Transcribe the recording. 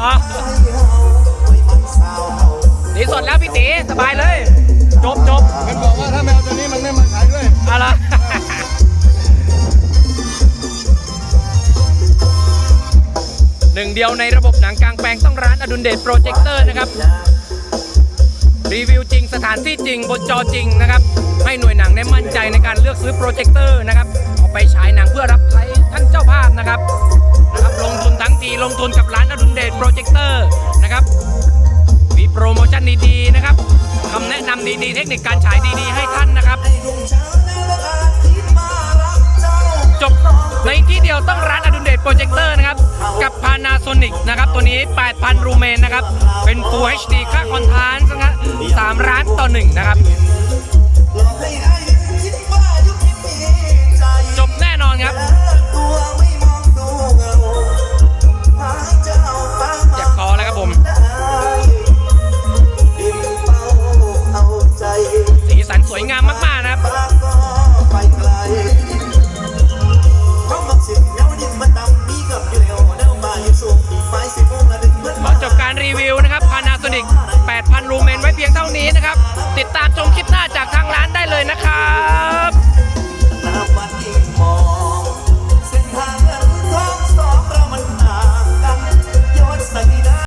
อ๋อดีสดแล้วพี่ตีสบายเลย จบจบมันบอกว่าถ้าแมวตัวนี้มันไม่มาขายด้วยเอาละหนึ่งเดียวในระบบหนังกลางแปลงต้องร้านอดุลเดชโปรเจคเตอร์นะครับ รีวิวจริงสถานที่จริงบนจอจริงนะครับ ให้หน่วยหนังได้มั่นใจในการเลือกซื้อโปรเจคเตอร์นะครับ เอาไปฉายหนังเพื่อรับใช้ท่านเจ้าภาพนะครับนะครับลงทุนทั้งที ลงทุนกับร้านอดุลเดชโปรเจคเตอร์นะครับ มีโปรโมชั่นดีๆนะครับคำแนะนำดีๆ เทคนิคการฉายดีๆ ให้ท่านนะครับ จบในที่เดียวต้องร้านอดุลเดชโปรเจคเตอร์นะครับ กับ Panasonic นะครับ ตัวนี้ 8,000 รูเมนนะครับ เป็น Full HD ค่าคอนทานส์นะครับ3ร้านต่อ1นะครับ รีวิวนะครับ Panasonic 8,000รูเมนไว้เพียงเท่านี้นะครับ ติดตามชมคลิปหน้าจากทางร้านได้เลยนะครับ